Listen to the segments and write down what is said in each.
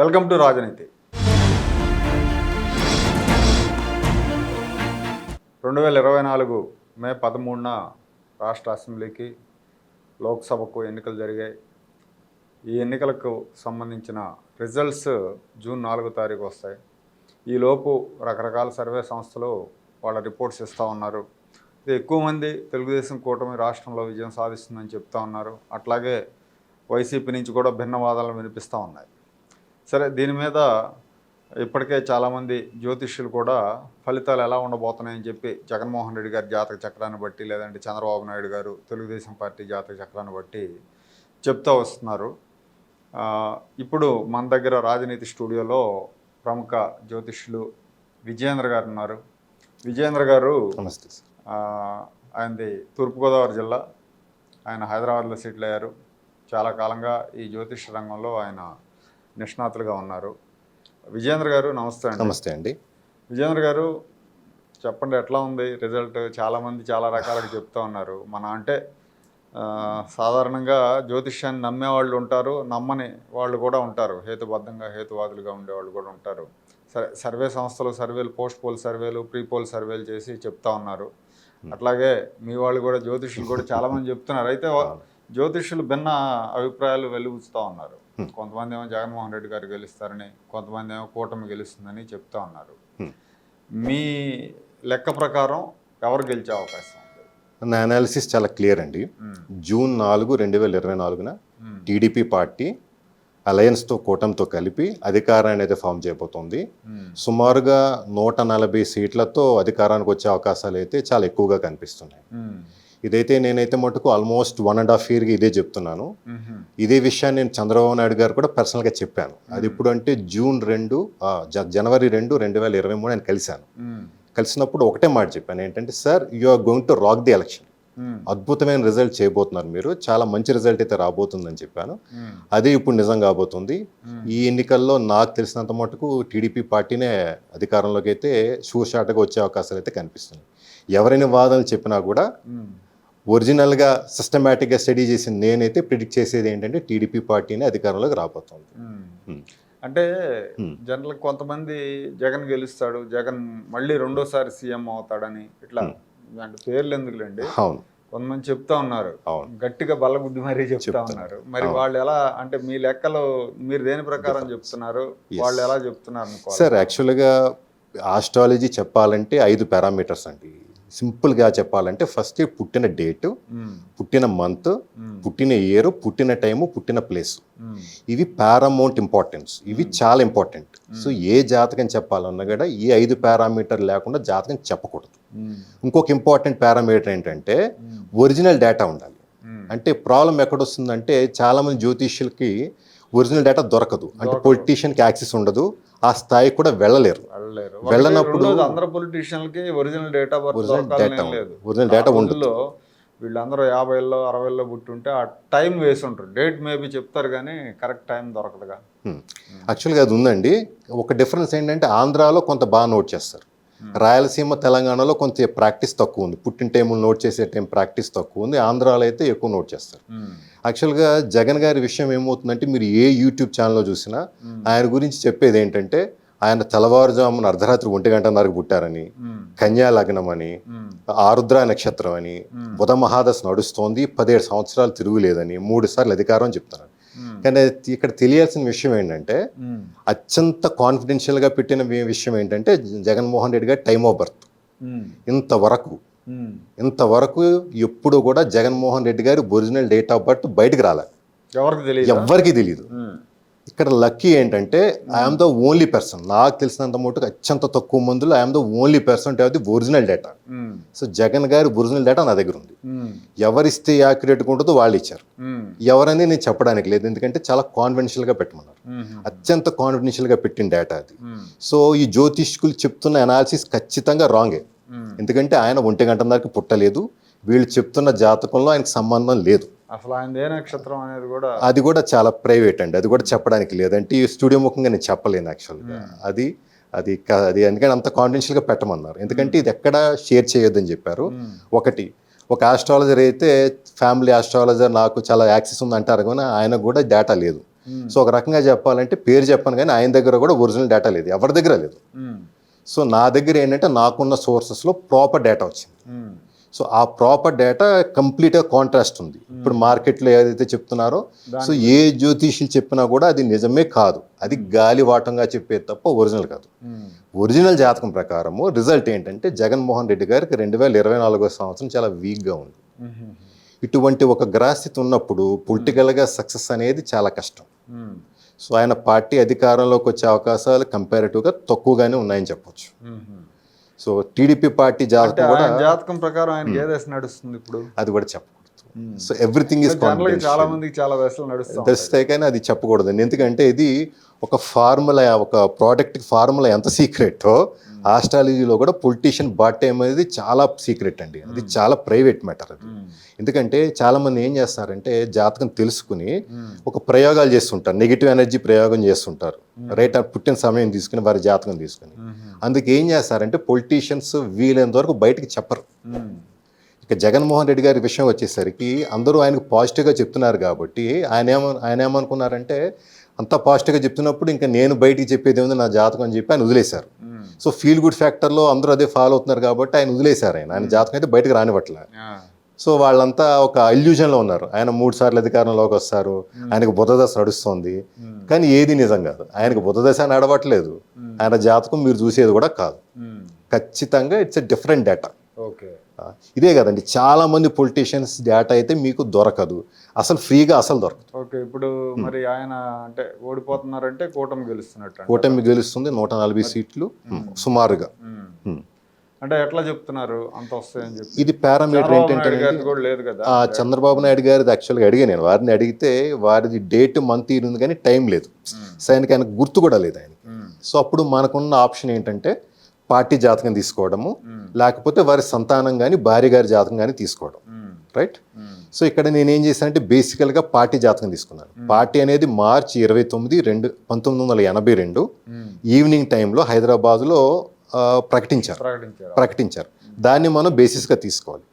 Welcome to రాజనీతి. రెండు వేల ఇరవై నాలుగు మే పదమూడున రాష్ట్ర అసెంబ్లీకి లోక్సభకు ఎన్నికలు జరిగాయి. ఈ ఎన్నికలకు సంబంధించిన రిజల్ట్స్ జూన్ నాలుగో తారీఖు వస్తాయి. ఈలోపు రకరకాల సర్వే సంస్థలు వాళ్ళ రిపోర్ట్స్ ఇస్తూ ఉన్నారు. ఇది ఎక్కువ మంది తెలుగుదేశం కూటమి రాష్ట్రంలో విజయం సాధిస్తుందని చెప్తా ఉన్నారు. అట్లాగే వైసీపీ నుంచి కూడా భిన్న వాదనలు వినిపిస్తూ ఉన్నాయి. సరే దీని మీద ఇప్పటికే చాలామంది జ్యోతిష్యులు కూడా ఫలితాలు ఎలా ఉండబోతున్నాయని చెప్పి జగన్మోహన్ రెడ్డి గారి జాతక చక్రాన్ని బట్టి లేదంటే చంద్రబాబు నాయుడు గారు తెలుగుదేశం పార్టీ జాతక చక్రాన్ని బట్టి చెప్తూ వస్తున్నారు. ఇప్పుడు మన దగ్గర రాజనీతి స్టూడియోలో ప్రముఖ జ్యోతిష్యులు విజయేంద్ర గారు ఉన్నారు. విజయేంద్ర గారు నమస్తే ఆయనది తూర్పుగోదావరి జిల్లా. ఆయన హైదరాబాద్లో సెటిల్ అయ్యారు. చాలా కాలంగా ఈ జ్యోతిష రంగంలో ఆయన నిష్ణాతులుగా ఉన్నారు. విజయేంద్ర గారు నమస్తే అండి. నమస్తే అండి. విజయేంద్ర గారు చెప్పండి ఎట్లా ఉంది రిజల్ట్? చాలామంది చాలా రకాలుగా చెప్తా ఉన్నారు. మన అంటే సాధారణంగా జ్యోతిష్యాన్ని నమ్మే వాళ్ళు ఉంటారు నమ్మని వాళ్ళు కూడా ఉంటారు. హేతుబద్ధంగా హేతువాదులుగా ఉండేవాళ్ళు కూడా ఉంటారు. సరే సర్వే సంస్థలు సర్వేలు పోస్ట్ పోల్ సర్వేలు ప్రీ పోల్ సర్వేలు చేసి చెప్తా ఉన్నారు. అట్లాగే మీ వాళ్ళు కూడా జ్యోతిష్యులు కూడా చాలామంది చెప్తున్నారు. అయితే జ్యోతిష్యులు భిన్న అభిప్రాయాలు వెలుగుతూ ఉన్నారు. కొంతమంది ఏమో జగన్మోహన్ రెడ్డి గారు గెలుస్తారని కొంతమంది ఏమో కూటమి గెలుస్తుందని చెప్తా ఉన్నారు. మీ లెక్క ప్రకారం ఎవరు గెలిచే అవకాశం నా అనాలిసిస్ చాలా క్లియర్ అండి. జూన్ నాలుగు రెండు వేల ఇరవై నాలుగున. టీడీపీ పార్టీ అలయన్స్తో కూటమితో కలిపి అధికారాన్ని అయితే ఫామ్ చేయబోతోంది. సుమారుగా నూట నలభై సీట్లతో అధికారానికి వచ్చే అవకాశాలు అయితే చాలా ఎక్కువగా కనిపిస్తున్నాయి. ఇదైతే నేనైతే మటుకు ఆల్మోస్ట్ వన్ అండ్ హాఫ్ ఇయర్గా ఇదే చెప్తున్నాను. ఇదే విషయాన్ని నేను చంద్రబాబు నాయుడు గారు కూడా పర్సనల్గా చెప్పాను అది ఇప్పుడు అంటే జూన్ రెండు జనవరి రెండు రెండు వేల ఇరవై మూడు నేను కలిశాను. కలిసినప్పుడు ఒకటే మాట చెప్పాను ఏంటంటే sir you are going to rock the election. అద్భుతమైన రిజల్ట్ చేయబోతున్నారు మీరు చాలా మంచి రిజల్ట్ అయితే రాబోతుందని చెప్పాను. అదే ఇప్పుడు నిజం కాబోతుంది. ఈ ఎన్నికల్లో నాకు తెలిసినంత మటుకు టీడీపీ పార్టీనే అధికారంలోకి అయితే షూషాట్గా వచ్చే అవకాశాలు అయితే కనిపిస్తున్నాయి ఎవరైనా వాదనలు చెప్పినా కూడా. ఒరిజినల్గా సిస్టమేటిక్గా స్టడీ చేసిన నేనైతే ప్రిడిక్ట్ చేసేది ఏంటంటే టీడీపీ పార్టీనే అధికారంలోకి రాబోతుంది. అంటే. జనరల్ కొంతమంది జగన్ గెలుస్తాడు జగన్ మళ్ళీ రెండోసారి సీఎం అవుతాడని ఇట్లా అంటే పేర్లు ఎందుకులేండి? అవును. కొంతమంది చెప్తా ఉన్నారు. గట్టిగా బల్లబుద్ధి మరీ చెప్తా. ఉన్నారు. మరి. వాళ్ళు ఎలా అంటే మీ లెక్కలో మీరు దేని ప్రకారం చెప్తున్నారు? వాళ్ళు ఎలా చెప్తున్నారు సార్ యాక్చువల్గా ఆస్ట్రాలజీ చెప్పాలంటే ఐదు పారామీటర్స్ అండి. సింపుల్గా చెప్పాలంటే ఫస్ట్ పుట్టిన డేటు. పుట్టిన మంత్. పుట్టిన ఇయర్ పుట్టిన టైము పుట్టిన ప్లేస్. ఇవి పారామౌంట్ ఇంపార్టెన్స్ ఇవి చాలా ఇంపార్టెంట్ సో ఏ జాతకం చెప్పాలన్నా కూడా ఈ ఐదు పారామీటర్ లేకుండా జాతకం చెప్పకూడదు. ఇంకొక ఇంపార్టెంట్ పారామీటర్ ఏంటంటే. ఒరిజినల్ డేటా ఉండాలి. అంటే ప్రాబ్లం ఎక్కడొస్తుందంటే చాలామంది జ్యోతిష్యులకి ఒరిజినల్ డేటా దొరకదు. అంటే. పొలిటీషియన్కి యాక్సెస్ ఉండదు. ఆ స్థాయికి కూడా వెళ్ళలేరు. వెళ్ళనప్పుడు- రెండోది అందరు పొలిటీషియన్లకి original data original data original data ఉండదు. వీళ్ళందరూ యాభైలో అరవైలో పుట్టుంటే ఆ టైం వేసి ఉంటారు. డేట్ మేబీ చెప్తారు కానీ కరెక్ట్ టైం దొరకదుగా యాక్చువల్గా అది ఉందండి. ఒక డిఫరెన్స్ ఏంటంటే ఆంధ్రాలో కొంత బాగా నోట్ చేస్తారు. రాయలసీమ తెలంగాణలో కొంత ప్రాక్టీస్ తక్కువ ఉంది పుట్టిన టైములు నోట్ చేసే టైం ప్రాక్టీస్ తక్కువ ఉంది ఆంధ్రాలో అయితే ఎక్కువ నోట్ చేస్తారు Hmm. యాక్చువల్గా జగన్ గారి విషయం ఏమవుతుందంటే మీరు ఏ యూట్యూబ్ ఛానల్లో చూసినా ఆయన గురించి చెప్పేది ఏంటంటే ఆయన తెల్లవారుజామున అర్ధరాత్రి ఒంటి గంటన్నరకు పుట్టారని Hmm. కన్యా లగ్నం అని Hmm. ఆరుద్ర నక్షత్రం అని బుధ మహాదశ నడుస్తోంది పదిహేడు సంవత్సరాలు తిరుగులేదని మూడు సార్లు అధికారం చెప్తున్నారు Hmm. కానీ ఇక్కడ తెలియాల్సిన విషయం ఏంటంటే. అత్యంత కాన్ఫిడెన్షియల్గా పెట్టిన విషయం ఏంటంటే జగన్మోహన్ రెడ్డి గారి టైమ్ ఆఫ్ బర్త్. ఇంతవరకు. ఇంతవరకు ఎప్పుడు కూడా జగన్మోహన్ రెడ్డి గారి ఒరిజినల్ డేట్ ఆఫ్ బర్త్ బయటకు రాలేదు ఎవరికి తెలియదు ఇక్కడ లక్కీ ఏంటంటే ఐఎమ్ ద ఓన్లీ పర్సన్ నాకు తెలిసినంత మటుకు అత్యంత తక్కువ మందులు I'm the only person to the original data so Jagan గారి ఒరిజినల్ డేటా నా దగ్గర ఉంది. ఎవరిస్తే యాక్యురేట్గా ఉంటుందో వాళ్ళు ఇచ్చారు. ఎవరని నేను చెప్పడానికి లేదు. ఎందుకంటే చాలా కాన్ఫిడెన్షియల్గా పెట్టమన్నారు. అత్యంత కాన్ఫిడెన్షియల్గా పెట్టిన డేటా అది. సో ఈ జ్యోతిష్కులు చెప్తున్న అనాలిసిస్ ఖచ్చితంగా రాంగే ఎందుకంటే ఆయన ఒంటి గంటన్నరకి పుట్టలేదు. వీళ్ళు చెప్తున్న జాతకంలో ఆయనకు సంబంధం లేదు. అసలు ఆయన ఏ నక్షత్రం అనేది కూడా అది కూడా చాలా ప్రైవేట్ అండి. అది కూడా చెప్పడానికి లేదంటే ఈ స్టూడియో ముఖంగా నేను చెప్పలేను యాక్చువల్గా అది అది క- అది ఎందుకంటే అంత కాన్ఫిడెన్షియల్గా పెట్టమన్నారు. ఎందుకంటే ఇది ఎక్కడ షేర్ చేయొద్దని చెప్పారు. ఒకటి ఒక ఆస్ట్రాలజర్ అయితే ఫ్యామిలీ ఆస్ట్రాలజర్ నాకు చాలా యాక్సెస్ ఉంది అంటారు కానీ ఆయనకు కూడా డేటా లేదు. సో ఒక రకంగా చెప్పాలంటే పేరు చెప్పాను కానీ ఆయన దగ్గర కూడా ఒరిజినల్ డేటా లేదు. ఎవరి దగ్గర లేదు. సో నా దగ్గర ఏంటంటే నాకున్న సోర్సెస్లో ప్రాపర్ డేటా వచ్చింది. సో ఆ ప్రాపర్ డేటా కంప్లీట్గా కాంట్రాస్ట్ ఉంది. ఇప్పుడు మార్కెట్లో ఏదైతే చెప్తున్నారో సో ఏ జ్యోతిష్యులు చెప్పినా కూడా అది నిజమే కాదు. అది గాలివాటంగా చెప్పేది తప్ప ఒరిజినల్ కాదు. ఉమ్, ఒరిజినల్ జాతకం ప్రకారము రిజల్ట్ ఏంటంటే జగన్మోహన్ రెడ్డి గారికి రెండు వేల ఇరవై నాలుగో సంవత్సరం చాలా వీక్గా ఉంది. ఇటువంటి ఒక గ్రహస్థితి ఉన్నప్పుడు పొలిటికల్గా సక్సెస్ అనేది చాలా కష్టం. సో ఆయన పార్టీ అధికారంలోకి వచ్చే అవకాశాలు కంపారిటివ్గా తక్కువగానే ఉన్నాయని చెప్పొచ్చు. సో టీడీపీ పార్టీ జాతకం కూడా ఆయన జాతకం ప్రకారం ఆయనకి ఏ దశ నడుస్తుంది ఇప్పుడు? అది కూడా చెప్పకూడదు. సో ఎవ్రీథింగ్ ఇస్ చాలా మందికి చాలా దశలు నడుస్తాం దస్తే కానీ అది చెప్పకూడదు. ఎందుకంటే ఇది ఒక ఫార్ములా ఒక ప్రోడక్ట్ ఫార్ములా ఎంత సీక్రెటో ఆస్ట్రాలజీలో కూడా పొలిటీషియన్ బాట్ అనేది చాలా సీక్రెట్ అండి. అది చాలా ప్రైవేట్ మ్యాటర్ అది. ఎందుకంటే చాలా మంది ఏం చేస్తారంటే జాతకం తెలుసుకుని ఒక ప్రయోగాలు చేస్తుంటారు. నెగిటివ్ ఎనర్జీ ప్రయోగం చేస్తుంటారు. రైట్ ఆ పుట్టిన సమయం తీసుకుని వారి జాతకం తీసుకుని. అందుకు ఏం చేస్తారంటే పొలిటీషియన్స్ వీలైనంత వరకు బయటికి చెప్పరు. ఇక జగన్మోహన్ రెడ్డి గారి విషయం వచ్చేసరికి అందరూ ఆయనకు పాజిటివ్గా చెప్తున్నారు కాబట్టి ఆయన ఏమ ఆయన ఏమనుకున్నారంటే అంత పాజిటివ్గా చెప్తున్నప్పుడు ఇంకా నేను బయటికి చెప్పేది ఏముంది నా జాతకం అని చెప్పి ఆయన వదిలేశారు. సో ఫీల్ గుడ్ ఫ్యాక్టర్లో అందరూ అదే ఫాలో అవుతున్నారు కాబట్టి ఆయన వదిలేశారు ఆయన. ఆయన జాతకం అయితే బయటకు రానివ్వట్లే. సో వాళ్ళంతా ఒక ఇల్యూజన్లో ఉన్నారు. ఆయన మూడు సార్లు అధికారంలోకి వస్తారు. ఆయనకు బుధదశ నడుస్తుంది. కానీ ఏది నిజం కాదు. ఆయనకు బుధదశ నడవట్లేదు. ఆయన జాతకం మీరు చూసేది కూడా కాదు. ఖచ్చితంగా it's a different data okay. ఇదే కదండి. చాలా మంది పొలిటీషియన్స్ డేటా అయితే మీకు దొరకదు. అసలు ఫ్రీగా అసలు దొరకదు. ఓకే ఇప్పుడు మరి ఆయన అంటే ఓడిపోతున్నారంటే కూటమి గెలుస్తున్నట్టు కూటమి గెలుస్తుంది నూట నలభై సీట్లు సుమారుగా. అంటే ఎట్లా చెప్తున్నారు? అంత వస్తాయని చెప్పి. ఇది పారామీటర్ ఏంటంటే చంద్రబాబు నాయుడు గారిది యాక్చువల్గా అడిగా నేను. వారిని అడిగితే వారిది డేట్ మంత్ ఉంది కానీ టైం లేదు. సో ఆయనకి ఆయనకు గుర్తు కూడా లేదు ఆయన సో అప్పుడు మనకున్న ఆప్షన్ ఏంటంటే పార్టీ జాతకం తీసుకోవడము లేకపోతే వారి సంతానం కానీ భార్య గారి జాతకం కానీ తీసుకోవడం. రైట్? సో ఇక్కడ నేను ఏం చేశానంటే బేసికల్గా పార్టీ జాతకం తీసుకున్నాను. పార్టీ అనేది మార్చి ఇరవై తొమ్మిది రెండు పంతొమ్మిది వందల ఎనభై రెండు. ఈవినింగ్ టైంలో హైదరాబాద్లో ప్రకటించారు. ప్రకటించారు. దాన్ని మనం బేసిస్గా తీసుకోవాలి.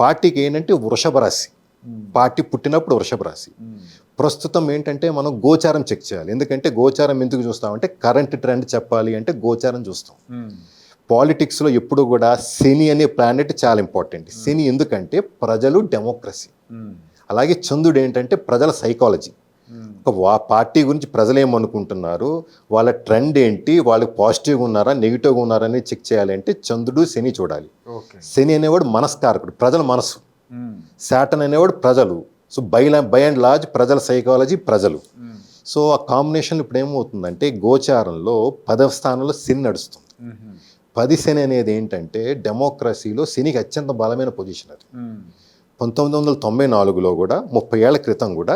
పార్టీకి ఏంటంటే వృషభ రాశి. పార్టీ పుట్టినప్పుడు వృషభ రాశి. ప్రస్తుతం ఏంటంటే మనం గోచారం చెక్ చేయాలి. ఎందుకంటే గోచారం ఎందుకు చూస్తామంటే కరెంట్ ట్రెండ్ చెప్పాలి అంటే గోచారం చూస్తాం. పాలిటిక్స్లో ఎప్పుడు కూడా శని అనే ప్లానెట్ చాలా ఇంపార్టెంట్ శని ఎందుకంటే ప్రజలు డెమోక్రసీ అలాగే చంద్రుడు ఏంటంటే ప్రజల సైకాలజీ ఒక వా పార్టీ గురించి ప్రజలు ఏమనుకుంటున్నారు వాళ్ళ ట్రెండ్ ఏంటి? వాళ్ళకి పాజిటివ్గా ఉన్నారా? నెగిటివ్గా ఉన్నారా? అనేది చెక్ చేయాలి అంటే చంద్రుడు శని చూడాలి. శని అనేవాడు మనస్కారకుడు ప్రజల మనసు శాటన్ అనేవాడు ప్రజలు. So by by and large ప్రజల సైకాలజీ ప్రజలు. సో ఆ కాంబినేషన్ ఇప్పుడు ఏమవుతుందంటే గోచారంలో పదవ స్థానంలో శని నడుస్తుంది. పది శని అనేది ఏంటంటే డెమోక్రసీలో శనికి అత్యంత బలమైన పొజిషన్ అది. పంతొమ్మిది వందల తొంభై నాలుగులో కూడా ముప్పై ఏళ్ళ క్రితం కూడా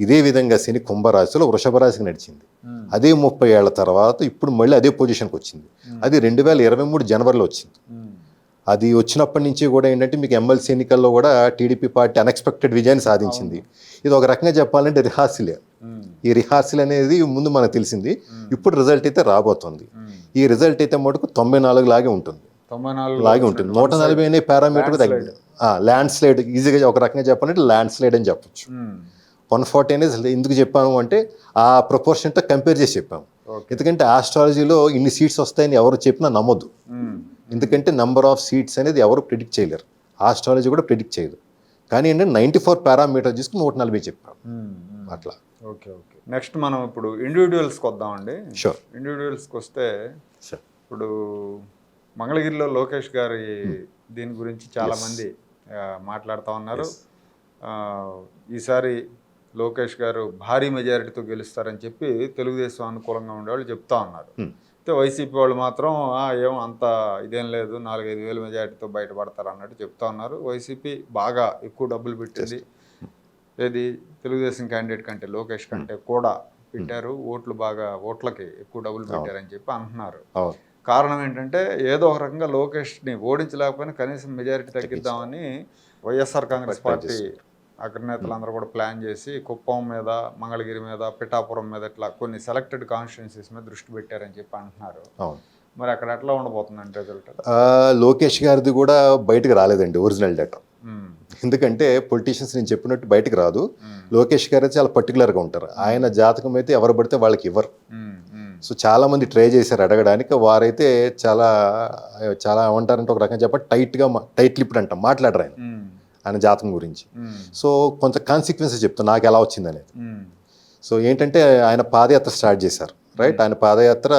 ఇదే విధంగా శని కుంభరాశిలో వృషభ రాశికి నడిచింది. అదే ముప్పై ఏళ్ళ తర్వాత ఇప్పుడు మళ్ళీ అదే పొజిషన్కి వచ్చింది. అది రెండు వేల ఇరవై మూడు జనవరిలో వచ్చింది. అది వచ్చినప్పటి నుంచి కూడా ఏంటంటే మీకు ఎమ్మెల్సీ ఎన్నికల్లో కూడా టీడీపీ పార్టీ అన్ఎక్స్పెక్టెడ్ విజయాన్ని సాధించింది. ఇది ఒక రకంగా చెప్పాలంటే రిహార్సిలే. ఈ రిహార్సల్ అనేది ముందు మనకు తెలిసింది. ఇప్పుడు రిజల్ట్ అయితే రాబోతుంది. ఈ రిజల్ట్ అయితే మటుకు తొంభై నాలుగు లాగే ఉంటుంది. లాగే ఉంటుంది. నూట నలభై అనే పారామీటర్ తగ్గింది. ల్యాండ్ స్లైడ్ ఈజీగా ఒక రకంగా చెప్పాలంటే ల్యాండ్ స్లైడ్ అని చెప్పొచ్చు. వన్ ఫార్టీ అనేది ఎందుకు చెప్పాము అంటే ఆ ప్రపోర్షన్తో కంపేర్ చేసి చెప్పాము. ఎందుకంటే ఆస్ట్రాలజీలో ఇన్ని సీట్స్ వస్తాయని ఎవరు చెప్పినా నమ్మొద్దు. ఎందుకంటే నెంబర్ ఆఫ్ సీట్స్ అనేది ఎవరు ప్రిడిక్ట్ చేయలేరు. ఆస్ట్రాలజీ కూడా ప్రిడిక్ట్ చేయదు. కానీ ఏంటంటే నైంటీ ఫోర్ పారామీటర్ తీసుకుని నూట నలభై చెప్పాము ఉమ్, ఉమ్. అట్లా. ఓకే ఓకే నెక్స్ట్ మనం ఇప్పుడు ఇండివిజువల్స్కి వద్దామండి షూర్ ఇండివిజువల్స్కి వస్తే ఇప్పుడు మంగళగిరిలో లోకేష్ గారి దీని గురించి చాలా మంది ఆ, మాట్లాడుతూ ఉన్నారు. ఈసారి లోకేష్ గారు భారీ మెజారిటీతో గెలుస్తారని చెప్పి తెలుగుదేశం అనుకూలంగా ఉండేవాళ్ళు చెప్తా ఉన్నారు. Hmm. అయితే వైసీపీ వాళ్ళు మాత్రం "ఆ, ఏం అంత ఇదేం లేదు నాలుగైదు వేల మెజారిటీతో బయటపడతారు అన్నట్టు చెప్తా ఉన్నారు. వైసీపీ బాగా ఎక్కువ డబ్బులు పెట్టింది. ఏది? తెలుగుదేశం క్యాండిడేట్ కంటే లోకేష్ కంటే కూడా పెట్టారు. ఓట్లు బాగా ఓట్లకి ఎక్కువ డబ్బులు పెట్టారని చెప్పి అంటున్నారు. కారణం ఏంటంటే ఏదో ఒక రకంగా లోకేష్ని ఓడించలేకపోయినా కనీసం మెజారిటీ తగ్గిద్దామని వైఎస్ఆర్ కాంగ్రెస్ పార్టీ అగ్రనేతలందరూ కూడా ప్లాన్ చేసి కుప్పం మీద మంగళగిరి మీద పిఠాపురం మీద ఇట్లా కొన్ని సెలెక్టెడ్ కాన్స్టిట్యున్సీస్ మీద దృష్టి పెట్టారని చెప్పి అంటున్నారు. అవును. మరి అక్కడ ఎట్లా ఉండబోతుందంటే రిజల్ట్ లోకేష్ గారిది కూడా బయటకు రాలేదండి ఒరిజినల్ డేటా. ఎందుకంటే పొలిటీషియన్స్ నేను చెప్పినట్టు బయటకు రాదు. లోకేష్ గారు అయితే చాలా పర్టికులర్గా ఉంటారు. ఆయన జాతకం అయితే ఎవరు పడితే వాళ్ళకి ఇవ్వరు. సో చాలా మంది ట్రై చేశారు అడగడానికి. వారైతే చాలా చాలా ఏమంటారంటే ఒక రకంగా చెప్ప టైట్గా టైట్ లిప్డ్ అంటాం మాట్లాడరు ఆయన. ఆయన జాతకం గురించి. సో కొంత కాన్సిక్వెన్సెస్ చెప్తాను నాకు ఎలా వచ్చింది అనేది. సో ఏంటంటే ఆయన పాదయాత్ర స్టార్ట్ చేశారు రైట్ ఆయన పాదయాత్ర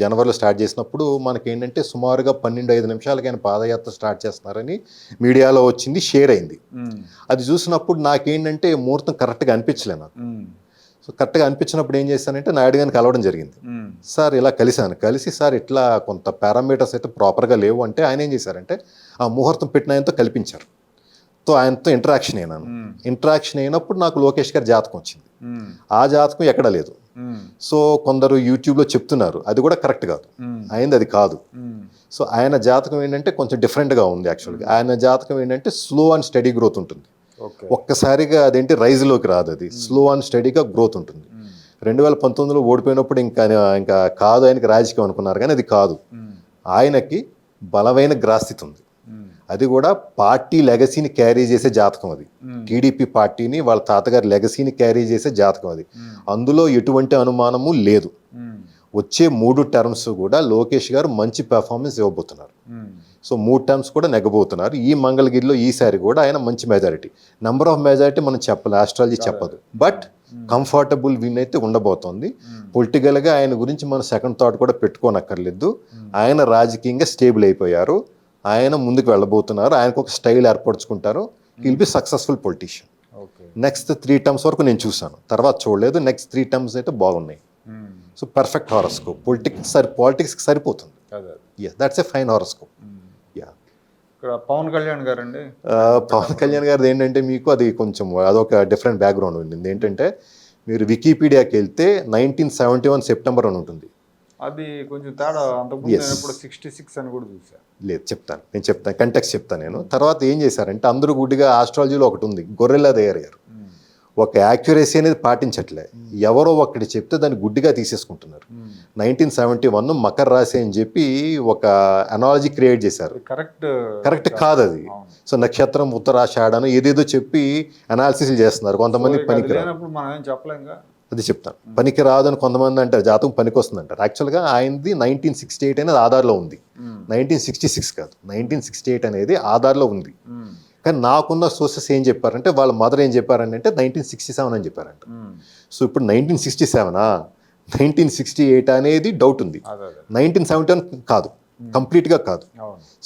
జనవరిలో స్టార్ట్ చేసినప్పుడు మనకి ఏంటంటే సుమారుగా పన్నెండు ఐదు నిమిషాలకి ఆయన పాదయాత్ర స్టార్ట్ చేస్తున్నారని మీడియాలో వచ్చింది షేర్ అయింది. అది చూసినప్పుడు నాకేంటంటే ముహూర్తం కరెక్ట్గా అనిపించలే నాకు. సో కరెక్ట్గా అనిపించినప్పుడు ఏం చేశానంటే నాయుడు గారిని కలవడం జరిగింది. సార్ ఇలా కలిశాను కలిసి సార్ ఇట్లా కొంత పారామీటర్స్ అయితే ప్రాపర్గా లేవు అంటే ఆయన ఏం చేశారంటే ఆ ముహూర్తం పెట్టిన ఆయనతో కల్పించారు తో ఆయనతో ఇంటరాక్షన్ అయినాను. ఇంటరాక్షన్ అయినప్పుడు నాకు లోకేష్ గారి జాతకం వచ్చింది. ఆ జాతకం ఎక్కడ లేదు. సో కొందరు యూట్యూబ్లో చెప్తున్నారు అది కూడా కరెక్ట్ కాదు. అయింది అది కాదు. సో ఆయన జాతకం ఏంటంటే కొంచెం డిఫరెంట్గా ఉంది యాక్చువల్గా ఆయన జాతకం ఏంటంటే స్లో అండ్ స్టడీ గ్రోత్ ఉంటుంది ఒక్కసారిగా అదేంటి రైజ్లోకి రాదు అది స్లో అండ్ స్టడీగా గ్రోత్ ఉంటుంది. రెండు వేల పంతొమ్మిదిలో ఓడిపోయినప్పుడు ఇంకా ఇంకా కాదు ఆయనకి రాజకీయం అనుకున్నారు కానీ అది కాదు. ఆయనకి బలమైన గ్రాస్థితి ఉంది. అది కూడా పార్టీ లెగసీని క్యారీ చేసే జాతకం అది. టీడీపీ పార్టీని వాళ్ళ తాతగారి లెగసీని క్యారీ చేసే జాతకం అది. అందులో ఎటువంటి అనుమానము లేదు. వచ్చే మూడు టర్మ్స్ కూడా లోకేష్ గారు మంచి పెర్ఫార్మెన్స్ ఇవ్వబోతున్నారు. సో మూడు టర్మ్స్ కూడా నెగ్గబోతున్నారు. ఈ మంగళగిరిలో ఈసారి కూడా ఆయన మంచి మెజారిటీ నెంబర్ ఆఫ్ మెజారిటీ మనం చెప్పాలి ఆస్ట్రాలజీ చెప్పదు. బట్ కంఫర్టబుల్ విన్ అయితే ఉండబోతోంది. పొలిటికల్గా ఆయన గురించి మనం సెకండ్ థాట్ కూడా పెట్టుకోనక్కర్లేదు. ఆయన రాజకీయంగా స్టేబుల్ అయిపోయారు. ఆయన ముందుకు వెళ్ళబోతున్నారు. ఆయనకు ఒక style ఏర్పరచుకుంటారు. Will be successful politician next three terms వరకు నేను చూశాను. తర్వాత చూడలేదు. నెక్స్ట్ త్రీ టర్మ్స్ అయితే బాగున్నాయి. సో పర్ఫెక్ట్ హారోస్కోప్ పొలిటిక్స్ సరి పాలిటిక్స్కి సరిపోతుంది. That's a fine horoscope. Yeah Pawan Kalyan గారండి? పవన్ కళ్యాణ్ గారిది ఏంటంటే మీకు అది కొంచెం అదొక డిఫరెంట్ బ్యాక్గ్రౌండ్ ఉంది ఏంటంటే మీరు వికీపీడియాకి వెళ్తే నైన్టీన్ సెవెంటీ వన్ సెప్టెంబర్ అని ఉంటుంది. అది కొంచెం తేడా. అంతకుముందు సిక్స్టీ సిక్స్ అని కూడా చూసా లేదు చెప్తాను. నేను చెప్తాను కంటెక్స్ చెప్తాను నేను. తర్వాత ఏం చేశారంటే అందరూ గుడ్డిగా ఆస్ట్రాలజీలో ఒకటి ఉంది గొర్రెలా తయారయ్యారు. ఒక యాక్యురసీ అనేది పాటించట్లే. ఎవరో ఒకటి చెప్తే దాన్ని గుడ్డిగా తీసేసుకుంటున్నారు. నైన్టీన్ సెవెంటీ వన్ మకర రాశి అని చెప్పి ఒక అనాలజీ క్రియేట్ చేశారు. కరెక్ట్ కరెక్ట్ కాదు అది. సో నక్షత్రం ఉత్తరాషాఢను ఏదేదో చెప్పి అనాలిసిస్ చేస్తున్నారు. కొంతమంది పనికి అది చెప్తాను. పనికి రాదు అని కొంతమంది అంటారు జాతకం పనికి వస్తుంది అంటారు యాక్చువల్గా ఆయనది నైన్టీన్ సిక్స్టీ ఎయిట్ అనేది ఆధార్లో ఉంది. నైన్టీన్ సిక్స్టీ సిక్స్ కాదు. నైన్టీన్ సిక్స్టీ ఎయిట్ అనేది ఆధార్లో ఉంది. కానీ నాకున్న సోర్సెస్ ఏం చెప్పారంటే వాళ్ళ మదర్ ఏం చెప్పారంటే అంటే నైన్టీన్ సిక్స్టీ సెవెన్ అని చెప్పారంట. సో ఇప్పుడు నైన్టీన్ సిక్స్టీ సెవెనా? నైన్టీన్ సిక్స్టీ ఎయిట్ అనేది డౌట్ ఉంది. నైన్టీన్ సెవెంటీ వన్ కాదు. కంప్లీట్గా కాదు.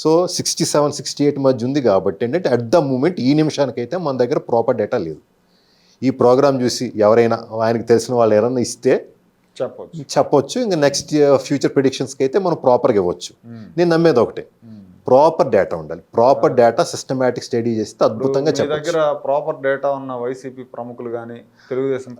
So sixty seven sixty eight మధ్య ఉంది కాబట్టి ఏంటంటే అట్ ద మూమెంట్ ఈ నిమిషానికైతే మన దగ్గర ప్రాపర్ డేటా లేదు. ఈ ప్రోగ్రామ్ చూసి ఎవరైనా ఆయనకి తెలిసిన వాళ్ళు ఎవరైనా ఇస్తే చెప్పొచ్చు. చెప్పొచ్చు. ఇంకా నెక్స్ట్ ఫ్యూచర్ ప్రిడిక్షన్స్కి అయితే మనం ప్రాపర్గా ఇవ్వచ్చు. నేను నమ్మేది ఒకటే. ప్రాపర్ డేటా ఉండాలి. ప్రాపర్ డేటా సిస్టమేటిక్ స్టడీ చేస్తే అద్భుతంగా దగ్గర ప్రాపర్ డేటా ఉన్న వైసీపీ ప్రముఖులు కానీ తెలుగుదేశం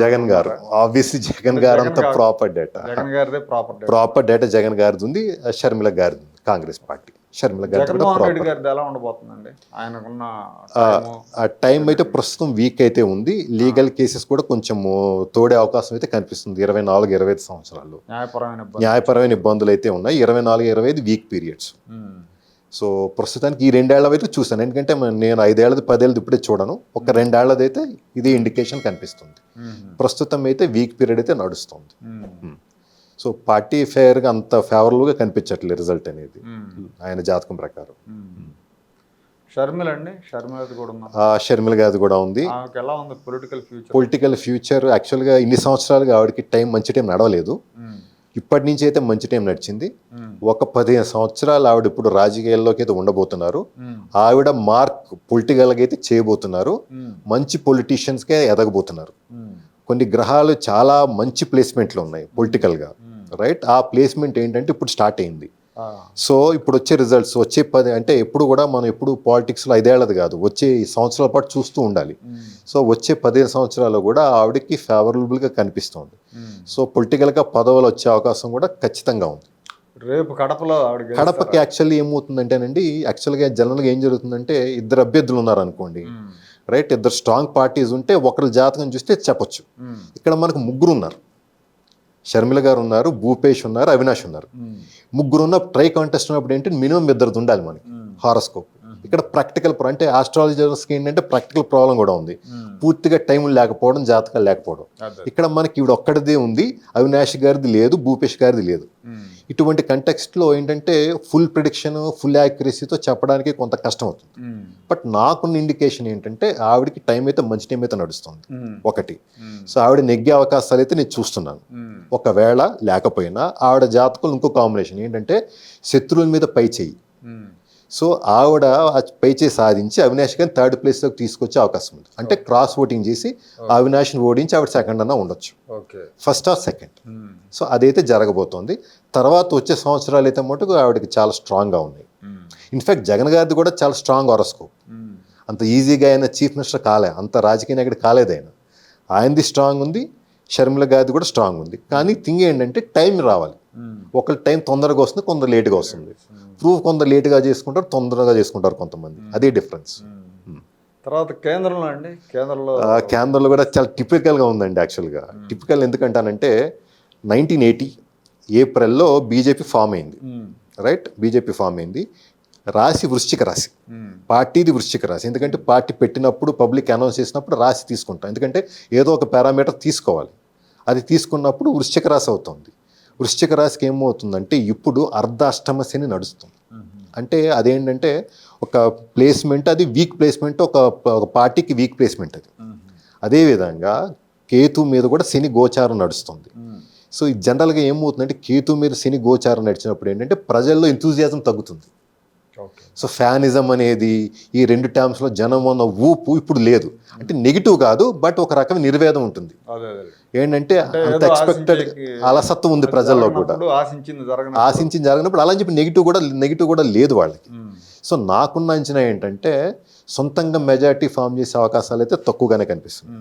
జగన్ గారు? ఆబ్వియస్లీ జగన్ గారు. అంతా. ప్రాపర్ డేటా జగన్ గారిదే proper data proper data Jagan గారిది ఉంది షర్మిల గారిది కాంగ్రెస్ పార్టీ. షర్మిల గారి ఎలా ఉండబోతుందండి? ఆయనకున్న టైం అయితే ప్రస్తుతం వీక్ అయితే ఉంది. లీగల్ కేసెస్ కూడా కొంచెం తోడే అవకాశం అయితే కనిపిస్తుంది. ఇరవై నాలుగు ఇరవై ఐదు సంవత్సరాలు న్యాయపరమైన ఇబ్బంది న్యాయపరమైన ఇబ్బందులు అయితే ఉన్నాయి. ఇరవై నాలుగు ఇరవై ఐదు వీక్ పీరియడ్స్ మ్మ్. సో ప్రస్తుతానికి ఈ రెండేళ్ళ అయితే చూసాను ఎందుకంటే నేను ఐదేళ్ళది పదేళ్ళది ఇప్పుడే చూడను. ఒక రెండేళ్ళది అయితే ఇది ఇండికేషన్ కనిపిస్తుంది. మ్మ్. ప్రస్తుతం అయితే వీక్ పీరియడ్ అయితే నడుస్తుంది. సో పార్టీ ఫేర్గా అంత ఫేవరబుల్గా కనిపించట్లేదు రిజల్ట్ అనేది. ఆయన జాతకం ప్రకారం. షర్మిల అండి? షర్మిలది కూడా షర్మిల గారిది కూడా ఉంది. ఆమెకు ఎలా ఉంది పొలిటికల్ ఫ్యూచర్ పొలిటికల్ ఫ్యూచర్ యాక్చువల్గా ఇన్ని సంవత్సరాలుగా ఆవిడకి టైం మంచి టైం నడవలేదు. ఇప్పటి నుంచి అయితే మంచి టైం నడిచింది. ఒక పదిహేను సంవత్సరాలు ఆవిడ ఇప్పుడు రాజకీయాల్లోకి అయితే ఉండబోతున్నారు. ఆవిడ మార్క్ పొలిటికల్గా అయితే చేయబోతున్నారు. మంచి పొలిటీషియన్స్కే ఎదగబోతున్నారు. కొన్ని గ్రహాలు చాలా మంచి ప్లేస్మెంట్లు ఉన్నాయి పొలిటికల్గా రైట్ ఆ ప్లేస్మెంట్ ఏంటంటే ఇప్పుడు స్టార్ట్ అయింది. సో ఇప్పుడు వచ్చే రిజల్ట్స్ వచ్చే పది అంటే ఎప్పుడు కూడా మనం ఎప్పుడు పాలిటిక్స్లో ఐదేళ్ళది కాదు. వచ్చే సంవత్సరాల పాటు చూస్తూ ఉండాలి. సో వచ్చే పదిహేను సంవత్సరాలు కూడా ఆవిడకి ఫేవరబుల్గా కనిపిస్తుంది. సో పొలిటికల్గా పదవులు వచ్చే అవకాశం కూడా ఖచ్చితంగా ఉంది. రేపు కడపలో? కడపకి యాక్చువల్లీ ఏమవుతుందంటేనండి యాక్చువల్గా జనరల్గా ఏం జరుగుతుందంటే ఇద్దరు అభ్యర్థులు ఉన్నారు అనుకోండి. రైట్ ఇద్దరు స్ట్రాంగ్ పార్టీస్ ఉంటే ఒకరి జాతకం చూస్తే చెప్పొచ్చు. ఇక్కడ మనకు ముగ్గురు ఉన్నారు. షర్మిల గారు ఉన్నారు భూపేష్ ఉన్నారు అవినాష్ ఉన్నారు. ముగ్గురు ఉన్న ట్రై కాంటెస్ట్ ఉన్నప్పుడు ఏంటంటే మినిమం ఇద్దరిది ఉండాలి మనకి. హారోస్కోప్. ఇక్కడ ప్రాక్టికల్ అంటే ఆస్ట్రాలజర్స్కి ఏంటంటే ప్రాక్టికల్ ప్రాబ్లం కూడా ఉంది. పూర్తిగా టైం లేకపోవడం జాతకాలు లేకపోవడం. ఇక్కడ మనకి ఇవిడ ఒక్కడిదే ఉంది అవినాష్ గారిది లేదు భూపేష్ గారిది లేదు. ఇటువంటి కంటెక్స్ట్లో ఏంటంటే ఫుల్ ప్రిడిక్షన్ ఫుల్ యాక్యురసీతో చెప్పడానికి కొంత కష్టం అవుతుంది. బట్ నాకున్న ఇండికేషన్ ఏంటంటే ఆవిడకి టైం అయితే మంచి టైం అయితే నడుస్తుంది. ఒకటి. సో ఆవిడ నెగ్గే అవకాశాలు అయితే నేను చూస్తున్నాను. ఒకవేళ లేకపోయినా ఆవిడ జాతకులు ఇంకో కాంబినేషన్ ఏంటంటే శత్రువుల మీద పై చేయి. సో ఆవిడ పై చేయి సాధించి అవినాష్ గారిని థర్డ్ ప్లేస్లోకి తీసుకొచ్చే అవకాశం ఉంది. అంటే క్రాస్ ఓటింగ్ చేసి అవినాష్ని ఓడించి ఆవిడ సెకండ్ అన్న ఉండొచ్చు. ఫస్ట్ ఆర్ సెకండ్ సో అదైతే జరగబోతోంది. తర్వాత వచ్చే సంవత్సరాలు అయితే మటుకు ఆవిడకి చాలా స్ట్రాంగ్గా ఉన్నాయి. ఇన్ఫాక్ట్ జగన్ గారిది కూడా చాలా స్ట్రాంగ్ ఆరోస్కోప్ అంత ఈజీగా ఆయన చీఫ్ మినిస్టర్ కాలే అంత రాజకీయ నాయకుడు కాలేదు ఆయన. ఆయనది స్ట్రాంగ్ ఉంది షర్మిల గారిది కూడా స్ట్రాంగ్ ఉంది. కానీ థింగ్ ఏంటంటే టైం రావాలి. ఒకరి టైం తొందరగా వస్తుంది కొందరు లేట్గా వస్తుంది. ప్రూఫ్ కొందరు లేట్గా చేసుకుంటారు తొందరగా చేసుకుంటారు కొంతమంది. అదే డిఫరెన్స్ తర్వాత కేంద్రంలో అండి? కేంద్రంలో కేంద్రంలో కూడా చాలా టిపికల్గా ఉందండి యాక్చువల్గా టిపికల్ ఎందుకంటానంటే నైన్టీన్ ఎయిటీ ఏప్రిల్లో బీజేపీ ఫామ్ అయింది. రైట్ బీజేపీ ఫామ్ అయింది. రాశి వృశ్చిక రాశి. పార్టీది వృశ్చిక రాశి. ఎందుకంటే పార్టీ పెట్టినప్పుడు పబ్లిక్ అనౌన్స్ చేసినప్పుడు రాశి తీసుకుంటాం. ఎందుకంటే ఏదో ఒక పారామీటర్ తీసుకోవాలి. అది తీసుకున్నప్పుడు వృశ్చిక రాశి అవుతుంది. వృశ్చిక రాశికి ఏమవుతుందంటే ఇప్పుడు అర్ధాష్టమ శని నడుస్తుంది. అంటే అదేంటంటే ఒక ప్లేస్మెంట్ అది వీక్ ప్లేస్మెంట్ ఒక ఒక పార్టీకి వీక్ ప్లేస్మెంట్ అది. అదేవిధంగా కేతు మీద కూడా శని గోచారం నడుస్తుంది. సో ఈ జనరల్గా ఏమవుతుందంటే కేతు మీద శని గోచారం నడిచినప్పుడు ఏంటంటే ప్రజల్లో ఎంతూజియాజం తగ్గుతుంది. సో ఫ్యానిజం అనేది ఈ రెండు టర్మ్స్లో జనం ఉన్న ఊపు ఇప్పుడు లేదు. అంటే నెగిటివ్ కాదు బట్ ఒక రకమైన నిర్వేదం ఉంటుంది. ఏంటంటే అంత ఎక్స్పెక్టెడ్ అలసత్వం ఉంది ప్రజల్లో కూడా. ఆశించింది జరగన ఆశించి జరగనప్పుడు అలా చెప్పి నెగిటివ్ కూడా నెగిటివ్ కూడా లేదు వాళ్ళకి. సో నాకున్న అంచనా ఏంటంటే సొంతంగా మెజారిటీ ఫామ్ చేసే అవకాశాలు అయితే తక్కువగానే కనిపిస్తుంది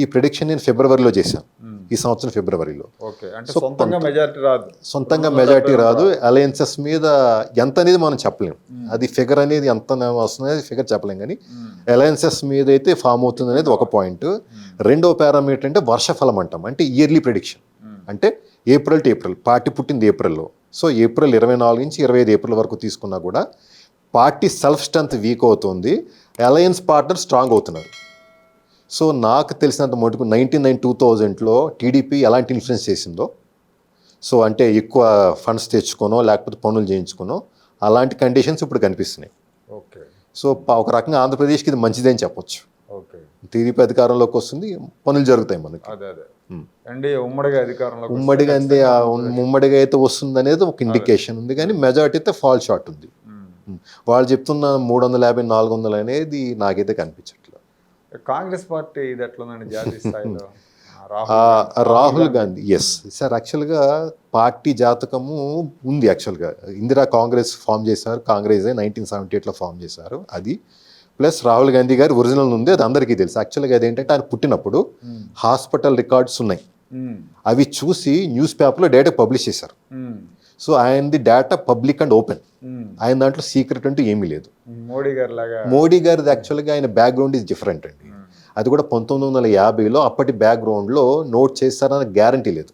ఈ ప్రిడిక్షన్ నేను ఫిబ్రవరిలో చేశాను. ఈ సంవత్సరం ఫిబ్రవరిలో. ఓకే అంటే సొంతంగా మెజారిటీ రాదు. సొంతంగా మెజారిటీ రాదు. అలయన్సెస్ మీద ఎంత అనేది మనం చెప్పలేం. అది ఫిగర్ అనేది ఎంత వస్తుంది ఫిగర్ చెప్పలేం కానీ అలయన్సెస్ మీద అయితే ఫామ్ అవుతుంది అనేది ఒక పాయింట్ రెండో పారామీటర్ అంటే వర్షఫలం అంటాం. అంటే ఇయర్లీ ప్రిడిక్షన్ అంటే ఏప్రిల్ టు ఏప్రిల్ పార్టీ పుట్టింది ఏప్రిల్లో సో ఏప్రిల్ ఇరవై నాలుగు నుంచి ఇరవై ఐదు ఏప్రిల్ వరకు తీసుకున్నా కూడా పార్టీ సెల్ఫ్ స్ట్రెంత్ వీక్ అవుతుంది. అలయన్స్ పార్ట్నర్ స్ట్రాంగ్ అవుతున్నారు. సో నాకు తెలిసినంత మటుకు నైన్టీన్ నైన్ టూ థౌజండ్లో టీడీపీ ఎలాంటి ఇన్ఫ్లుయెన్స్ చేసిందో సో అంటే ఎక్కువ ఫండ్స్ తెచ్చుకోనో లేకపోతే పనులు చేయించుకోనో అలాంటి కండిషన్స్ ఇప్పుడు కనిపిస్తున్నాయి. ఓకే. సో ఒక రకంగా ఆంధ్రప్రదేశ్కి ఇది మంచిదే అని చెప్పొచ్చు. ఓకే. టీడీపీ అధికారంలోకి వస్తుంది పనులు జరుగుతాయి మనకి. అండి ఉమ్మడిగా అధికారంలో ఉమ్మడిగా అంది ఉమ్మడిగా అయితే వస్తుంది అనేది ఒక ఇండికేషన్ ఉంది కానీ మెజారిటీ అయితే ఫాల్ షార్ట్ ఉంది. వాళ్ళు చెప్తున్న మూడు వందల యాభై నాలుగు వందలు అనేది నాకైతే కనిపించట్లేదు. కాంగ్రెస్ పార్టీ ఇది ఎట్లుందండి జాతీయ స్థాయిలో? రాహుల్ గాంధీ ఎస్ సార్ యాక్చువల్గా పార్టీ జాతకము ఉంది యాక్చువల్గా ఇందిరా కాంగ్రెస్ ఫామ్ చేశారు. కాంగ్రెస్ నైన్టీన్ సెవెంటీ ఎయిట్లో ఫామ్ చేశారు అది. ప్లస్ రాహుల్ గాంధీ గారి ఒరిజినల్ ఉంది అది అందరికీ తెలుసు. యాక్చువల్గా అదేంటంటే ఆయన పుట్టినప్పుడు ఉమ్, హాస్పిటల్ రికార్డ్స్ ఉన్నాయి. ఉమ్, అవి చూసి న్యూస్ పేపర్లో డేటా పబ్లిష్ చేశారు. ఉమ్, సో ఆయనది డేటా పబ్లిక్ అండ్ ఓపెన్. ఆయన దాంట్లో సీక్రెట్ అంటూ ఏమీ లేదు. మోడీ గారి లాగా. మోడీ గారిది యాక్చువల్గా ఆయన బ్యాక్గ్రౌండ్ ఈజ్ డిఫరెంట్ అండి. అది కూడా పంతొమ్మిది వందల యాభైలో అప్పటి బ్యాక్గ్రౌండ్లో నోట్ చేస్తారని గ్యారంటీ లేదు.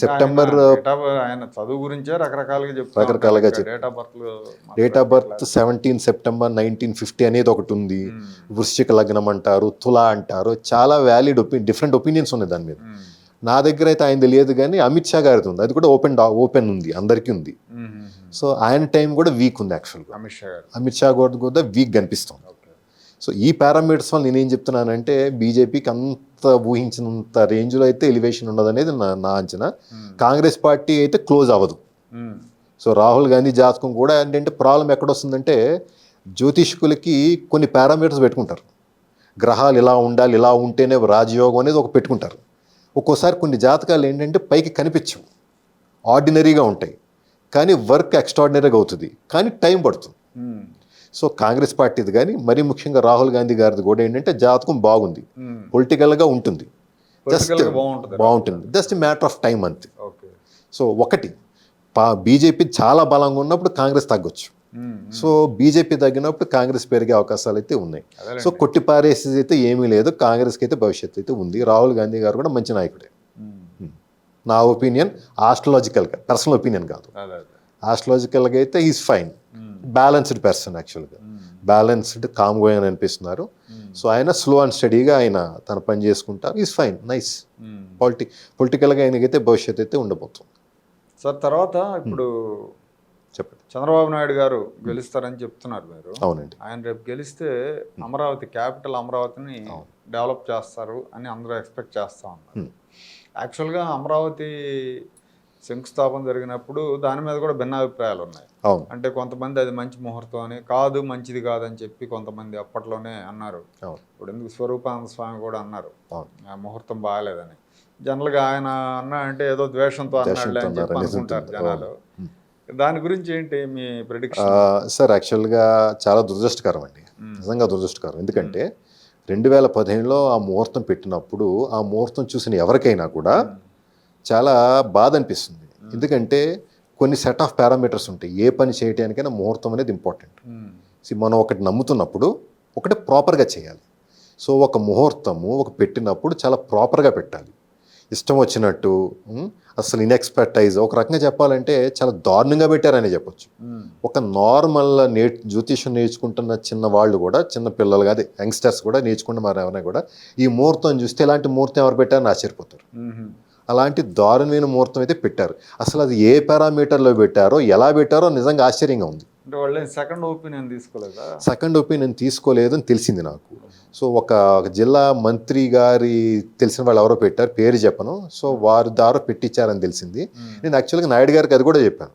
సెప్టెంబర్ ఆయన చదువు గురించే రకరకాలుగా చెప్తారు రకరకాలుగా date of birth date of birth seventeen September nineteen fifty అనేది ఒకటి ఉంది. వృశ్చిక లగ్నం అంటారు తులా అంటారు. చాలా వ్యాలిడ్ ఒపి డిఫరెంట్ ఒపీనియన్స్ ఉన్నాయి దాని మీద. నా దగ్గర అయితే ఆయన తెలియదు కానీ అమిత్ షా గారిది ఉంది. అది కూడా ఓపెన్ ఓపెన్ ఉంది అందరికీ ఉంది. సో ఆయన టైం కూడా వీక్ ఉంది యాక్చువల్గా అమిత్ షా గారు అమిత్ షా గారి కూడా వీక్ కనిపిస్తుంది. సో ఈ పారామీటర్స్ వల్ల నేనేం చెప్తున్నానంటే బీజేపీకి అంత ఊహించినంత రేంజ్లో అయితే ఎలివేషన్ ఉండదనేది నా నా అంచనా. కాంగ్రెస్ పార్టీ అయితే క్లోజ్ అవ్వదు. సో రాహుల్ గాంధీ జాతకం కూడా ఏంటంటే ప్రాబ్లం ఎక్కడ వస్తుందంటే జ్యోతిష్కులకి కొన్ని పారామీటర్స్ పెట్టుకుంటారు. గ్రహాలు ఇలా ఉండాలి ఇలా ఉంటేనే రాజయోగం అనేది ఒక పెట్టుకుంటారు. ఒక్కోసారి కొన్ని జాతకాలు ఏంటంటే పైకి కనిపించవు. ఆర్డినరీగా ఉంటాయి. కానీ వర్క్ ఎక్స్ట్రాడినరీగా అవుతుంది. కానీ టైం పడుతుంది. సో కాంగ్రెస్ పార్టీది కానీ మరీ ముఖ్యంగా రాహుల్ గాంధీ గారిది కూడా ఏంటంటే జాతకం బాగుంది. పొలిటికల్గా ఉంటుంది. జస్ట్ బాగుంటుంది. జస్ట్ మ్యాటర్ ఆఫ్ టైం అంతే. సో ఒకటి పా బీజేపీ చాలా బలంగా ఉన్నప్పుడు కాంగ్రెస్ తగ్గొచ్చు. సో బీజేపీ తగ్గినప్పుడు కాంగ్రెస్ పెరిగే అవకాశాలు అయితే ఉన్నాయి. సో కొట్టి పారేసేది అయితే ఏమీ లేదు కాంగ్రెస్కి అయితే భవిష్యత్తు అయితే ఉంది. రాహుల్ గాంధీ గారు కూడా మంచి నాయకుడే. నా ఒపీనియన్ ఆస్ట్రలాజికల్గా పర్సనల్ ఒపీనియన్ కాదు. ఆస్ట్రలాజికల్గా అయితే ఈజ్ ఫైన్ బ్యాలెన్స్డ్ పర్సన్ యాక్చువల్గా బ్యాలెన్స్డ్ కామ్ గోయింగ్ అని అనిపిస్తున్నారు. సో ఆయన స్లో అండ్ స్టడీగా ఆయన తన పని చేసుకుంటారు. ఈజ్ ఫైన్ నైస్ పాలిటి పొలిటికల్గా ఆయనకైతే భవిష్యత్తు అయితే ఉండబోతుంది. సార్ తర్వాత ఇప్పుడు చెప్పండి. చంద్రబాబు నాయుడు గారు గెలుస్తారని చెప్తున్నారు మీరు. అవునండి. ఆయన రేపు గెలిస్తే అమరావతి క్యాపిటల్ అమరావతిని డెవలప్ చేస్తారు అని అందరూ ఎక్స్పెక్ట్ చేస్తా ఉన్నారు. యాక్చువల్గా అమరావతి శంకుస్థాపన జరిగినప్పుడు దాని మీద కూడా భిన్నాభిప్రాయాలు ఉన్నాయి. అంటే కొంతమంది అది మంచి ముహూర్తం అని కాదు మంచిది కాదని చెప్పి కొంతమంది అప్పట్లోనే అన్నారు. ఇప్పుడు ఎందుకు స్వరూపానంద స్వామి కూడా అన్నారు. ఆ ముహూర్తం బాగాలేదని. జనరల్గా ఆయన అన్నా అంటే ఏదో ద్వేషంతో అన్నాడులే అని చెప్పి అనుకుంటారు. జనాలు. దాని గురించి ఏంటి మీ ప్రిడిక్షన్ సార్ యాక్చువల్గా చాలా దురదృష్టకరం అండి. నిజంగా దురదృష్టకరం. ఎందుకంటే రెండు వేల పదిహేనులో ఆ ముహూర్తం పెట్టినప్పుడు ఆ ముహూర్తం చూసిన ఎవరికైనా కూడా చాలా బాధ అనిపిస్తుంది. ఎందుకంటే కొన్ని సెట్ ఆఫ్ పారామీటర్స్ ఉంటాయి. ఏ పని చేయడానికైనా ముహూర్తం అనేది ఇంపార్టెంట్ మనం ఒకటి నమ్ముతున్నప్పుడు ఒకటి ప్రాపర్గా చేయాలి. సో ఒక ముహూర్తము ఒక పెట్టినప్పుడు చాలా ప్రాపర్గా పెట్టాలి. ఇష్టం వచ్చినట్టు అసలు ఇన్ఎక్స్పర్టైజ్ ఒక రకంగా చెప్పాలంటే చాలా దారుణంగా పెట్టారని చెప్పొచ్చు. ఒక నార్మల్ నే జ్యోతిష్యం నేర్చుకుంటున్న చిన్న వాళ్ళు కూడా చిన్న పిల్లలు కాదు యంగ్స్టర్స్ కూడా నేర్చుకుంటే మరి ఎవరైనా కూడా ఈ ముహూర్తం చూస్తే ఇలాంటి ముహూర్తం ఎవరు పెట్టారని ఆశ్చర్యపోతారు అలాంటి దారుణమైన ముహూర్తం అయితే పెట్టారు. అసలు అది ఏ పారామీటర్లో పెట్టారో ఎలా పెట్టారో నిజంగా ఆశ్చర్యంగా ఉంది. సెకండ్ ఒపీనియన్ తీసుకోలేదా? సెకండ్ ఒపీనియన్ తీసుకోలేదు అని తెలిసింది నాకు. సో ఒక జిల్లా మంత్రి గారి తెలిసిన వాళ్ళు ఎవరో పెట్టారు పేరు చెప్పను. సో వారి ద్వారా పెట్టించారని తెలిసింది. నేను యాక్చువల్గా నాయుడు గారికి అది కూడా చెప్పాను.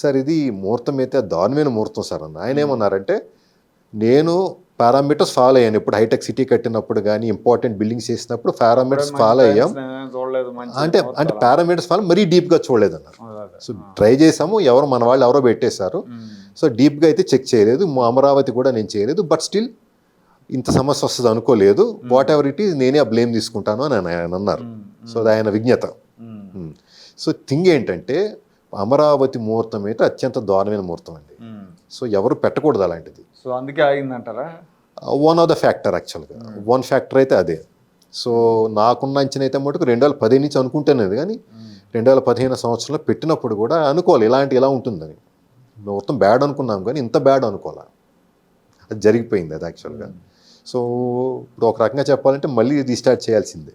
సార్ ఇది ముహూర్తం అయితే దారుణమైన ముహూర్తం సార్ అన్న. ఆయన ఏమన్నారంటే నేను పారామీటర్స్ ఫాలో అయ్యాను. ఇప్పుడు హైటెక్ సిటీ కట్టినప్పుడు కానీ ఇంపార్టెంట్ బిల్డింగ్స్ చేసినప్పుడు పారామీటర్స్ ఫాలో అయ్యాం. అంటే అంటే పారామీటర్స్ ఫాలో మరీ డీప్గా చూడలేదు అన్నారు సో ట్రై చేసాము ఎవరు మన వాళ్ళు ఎవరో పెట్టేశారు. సో డీప్గా అయితే చెక్ చేయలేదు అమరావతి కూడా నేను చేయలేదు. బట్ స్టిల్ ఇంత సమస్య వస్తుంది అనుకోలేదు. వాట్ ఎవర్ ఇట్ ఈస్ నేనే ఆ బ్లేమ్ తీసుకుంటాను అని ఆయన అన్నారు. సో అది ఆయన విజ్ఞత. సో థింగ్ ఏంటంటే అమరావతి ముహూర్తం అయితే అత్యంత దారుణమైన ముహూర్తం అండి. సో ఎవరు పెట్టకూడదు అలాంటిది. సో అందుకే ఆగిందంటారా వన్ ఆఫ్ ద ఫ్యాక్టర్ యాక్చువల్గా వన్ ఫ్యాక్టర్ అయితే అదే. సో నాకున్న అంచనా అయితే మటుకు రెండు వేల పదిహేను నుంచి అనుకుంటున్నది కానీ రెండు వేల పదిహేను సంవత్సరంలో పెట్టినప్పుడు కూడా అనుకోవాలి. ఇలాంటి ఇలా ఉంటుందని. మొత్తం బ్యాడ్ అనుకున్నాం కానీ ఇంత బ్యాడ్ అనుకోవాలి? అది జరిగిపోయింది అది యాక్చువల్గా సో ఇప్పుడు ఒక రకంగా చెప్పాలంటే మళ్ళీ రీస్టార్ట్ చేయాల్సిందే.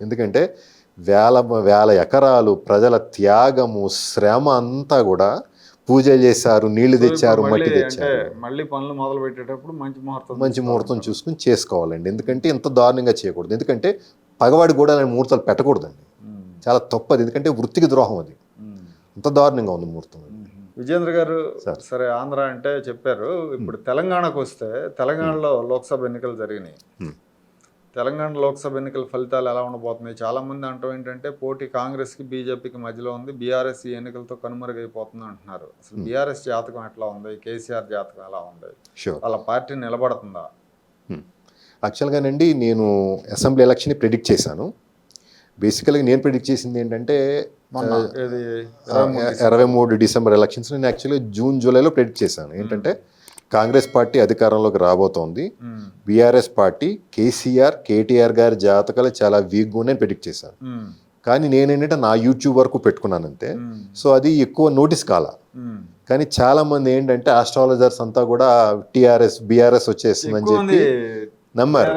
ఎందుకంటే వేల వేల ఎకరాలు ప్రజల త్యాగము శ్రమ అంతా కూడా పూజలు చేశారు నీళ్ళు తెచ్చారు మట్టి తెచ్చారు. మళ్ళీ పనులు మొదలు పెట్టేటప్పుడు మంచి ముహూర్తం మంచి ముహూర్తం చూసుకుని చేసుకోవాలండి. ఎందుకంటే ఇంత దారుణంగా చేయకూడదు. ఎందుకంటే పగవాడి కూడా అలాంటి ముహూర్తాలు పెట్టకూడదండి. చాలా తప్పది. ఎందుకంటే వృత్తికి ద్రోహం అది. అంత దారుణంగా ఉంది ముహూర్తం. విజేంద్ర గారు సార్. ఆంధ్ర అంటే చెప్పారు. ఇప్పుడు తెలంగాణకు వస్తే తెలంగాణలో లోక్సభ ఎన్నికలు జరిగినాయి. తెలంగాణ లోక్సభ ఎన్నికల ఫలితాలు ఎలా ఉండబోతున్నాయి? చాలా మంది అంటాం ఏంటంటే పోటీ కాంగ్రెస్కి బీజేపీకి మధ్యలో ఉంది బీఆర్ఎస్ ఈ ఎన్నికలతో కనుమరుగైపోతుంది అంటున్నారు. అసలు బీఆర్ఎస్ జాతకం ఎట్లా ఉంది? కేసీఆర్ జాతకం ఎలా ఉంది? వాళ్ళ పార్టీ నిలబడుతుందా? యాక్చువల్గానండి నేను అసెంబ్లీ ఎలక్షన్ ప్రిడిక్ట్ చేశాను. బేసికల్గా నేను ప్రిడిక్ట్ చేసింది ఏంటంటే ఇరవై మూడు డిసెంబర్ ఎలక్షన్స్ నేను యాక్చువల్లీ జూన్ జూలైలో ప్రిడిక్ట్ చేశాను. ఏంటంటే కాంగ్రెస్ పార్టీ అధికారంలోకి రాబోతోంది. బీఆర్ఎస్ పార్టీ కేసీఆర్ కేటీఆర్ గారి జాతకాలు చాలా వీక్గా ఉన్నాయని ప్రిడిక్ట్ చేశాను. కానీ నేనేంటంటే నా యూట్యూబ్ వరకు పెట్టుకున్నాను అంతే సో అది ఎక్కువ నోటీస్ కాల. కానీ చాలా మంది ఏంటంటే ఆస్ట్రాలజర్స్ అంతా కూడా టీఆర్ఎస్ బీఆర్ఎస్ వచ్చేస్తుందని చెప్పి నమ్మారు.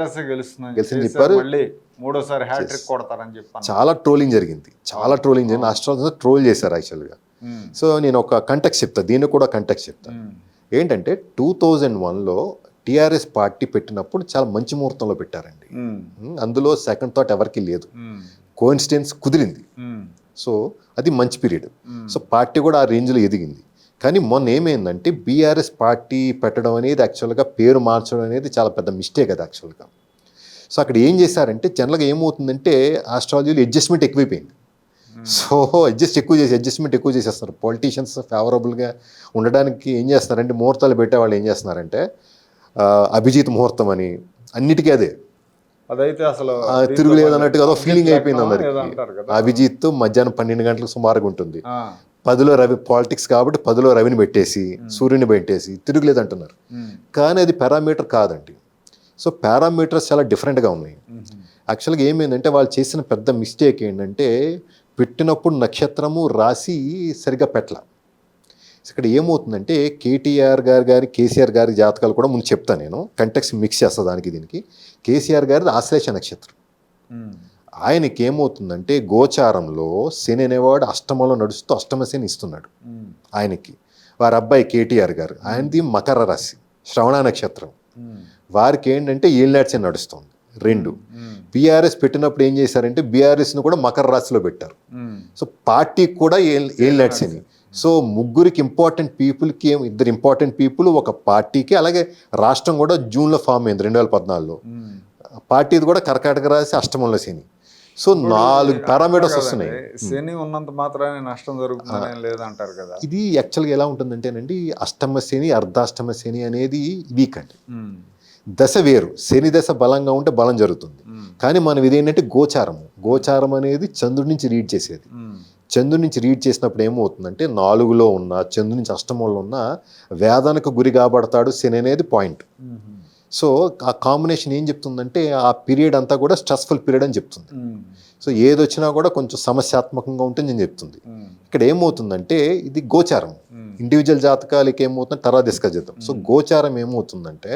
గెలిచింది చెప్పారు. మూడోసారి హ్యాట్రిక్ కొడతారని చెప్పాను చాలా ట్రోలింగ్ జరిగింది. చాలా ట్రోలింగ్ జరిగింది. ఆస్ట్రాలజర్ ట్రోల్ చేశారు యాక్చువల్గా సో నేను ఒక కంటెక్స్ చెప్తా. దీనికి కూడా కంటెక్స్ చెప్తా. ఉమ్, ఏంటంటే టూ థౌజండ్ వన్లో టీఆర్ఎస్ పార్టీ పెట్టినప్పుడు చాలా మంచి ముహూర్తంలో పెట్టారండి. అందులో సెకండ్ థాట్ ఎవరికి లేదు. కోఇన్సిడెన్స్ కుదిరింది. సో అది మంచి పీరియడ్. సో పార్టీ కూడా ఆ రేంజ్లో ఎదిగింది. కానీ మొన్న ఏమైందంటే బీఆర్ఎస్ పార్టీ పెట్టడం అనేది యాక్చువల్గా పేరు మార్చడం అనేది చాలా పెద్ద మిస్టేక్ అది యాక్చువల్గా సో అక్కడ ఏం చేశారంటే జనరల్గా ఏమవుతుందంటే ఆస్ట్రాలజీలో అడ్జస్ట్మెంట్ ఎక్కువైపోయింది. సో అడ్జస్ట్ ఎక్కువ చేసి అడ్జస్ట్మెంట్ ఎక్కువ చేసేస్తారు. పొలిటీషియన్స్ ఫేవరబుల్గా ఉండడానికి ఏం చేస్తున్నారంటే ముహూర్తాలు పెట్టే వాళ్ళు ఏం చేస్తున్నారంటే అభిజిత్ ముహూర్తం అని అన్నిటికీ అదే. అదైతే అసలు తిరుగులేదు పాటు అన్నట్టుగా అదో ఫీలింగ్ అయిపోయింది అందరికి. అభిజిత్ మధ్యాహ్నం పన్నెండు గంటలకు సుమారుగా ఉంటుంది. పదిలో రవి పాలిటిక్స్ కాబట్టి పదిలో రవిని పెట్టేసి సూర్యుని పెట్టేసి తిరుగులేదు అంటున్నారు. ఉమ్, కానీ అది పారామీటర్ కాదండి. సో పారామీటర్స్ చాలా డిఫరెంట్గా ఉన్నాయి. యాక్చువల్గా ఏమైందంటే వాళ్ళు చేసిన పెద్ద మిస్టేక్ ఏంటంటే పెట్టినప్పుడు నక్షత్రము రాసి సరిగ్గా పెట్టల. ఇక్కడ ఏమవుతుందంటే కేటీఆర్ గారి గారి కేసీఆర్ గారి జాతకాలు కూడా ముందు చెప్తాను నేను. కంటెక్స్ మిక్స్ చేస్తా దానికి దీనికి. కేసీఆర్ గారిది ఆశ్లేష నక్షత్రం. ఆయనకి ఏమవుతుందంటే గోచారంలో శని అనేవాడు అష్టమంలో నడుస్తూ అష్టమ శని ఇస్తున్నాడు. ఆయనకి. వారి అబ్బాయి కేటీఆర్ గారు. ఆయనది మకర రాశి శ్రవణ నక్షత్రం. వారికి ఏంటంటే శని నడుస్తుంది. రెండు. బీఆర్ఎస్ పెట్టినప్పుడు ఏం చేశారంటే బీఆర్ఎస్ను కూడా మకర రాశిలో పెట్టారు. సో పార్టీకి కూడా ఏల్ ఏలినాటి శని సో ముగ్గురికి ఇంపార్టెంట్ పీపుల్కి ఏం ఇద్దరు ఇంపార్టెంట్ పీపుల్ ఒక పార్టీకి అలాగే రాష్ట్రం కూడా జూన్లో ఫామ్ అయింది రెండు వేల పద్నాలుగులో. పార్టీది కూడా కర్కాటక రాశి అష్టమంలో శని. సో నాలుగు పారామీటర్స్ వస్తున్నాయి. శని ఉన్నంత మాత్రాన్ని నష్టం జరుగుతుందని లేదంటారు కదా. ఇది యాక్చువల్గా ఎలా ఉంటుందంటేనండి అష్టమ శని అర్ధాష్టమ శని అనేది వీక్ అండి. దశ వేరు. శని దశ బలంగా ఉంటే బలం జరుగుతుంది. కానీ మనం ఇది ఏంటంటే గోచారము. గోచారం అనేది చంద్రుడి నుంచి రీడ్ చేసేది. చంద్రుడి నుంచి రీడ్ చేసినప్పుడు ఏమవుతుందంటే నాలుగులో ఉన్న చంద్రుడి నుంచి అష్టమంలో ఉన్న వేదనకు గురి కాబడతాడు శని అనేది పాయింట్. సో ఆ కాంబినేషన్ ఏం చెప్తుందంటే ఆ పీరియడ్ అంతా కూడా స్ట్రెస్ఫుల్ పీరియడ్ అని చెప్తుంది. సో ఏది వచ్చినా కూడా కొంచెం సమస్యాత్మకంగా ఉంటుంది అని చెప్తుంది. ఇక్కడ ఏమవుతుందంటే ఇది గోచారం. ఇండివిజువల్ జాతకాలకి ఏమవుతుంది తర్వాత డిస్కస్ చేద్దాం సో గోచారం ఏమవుతుందంటే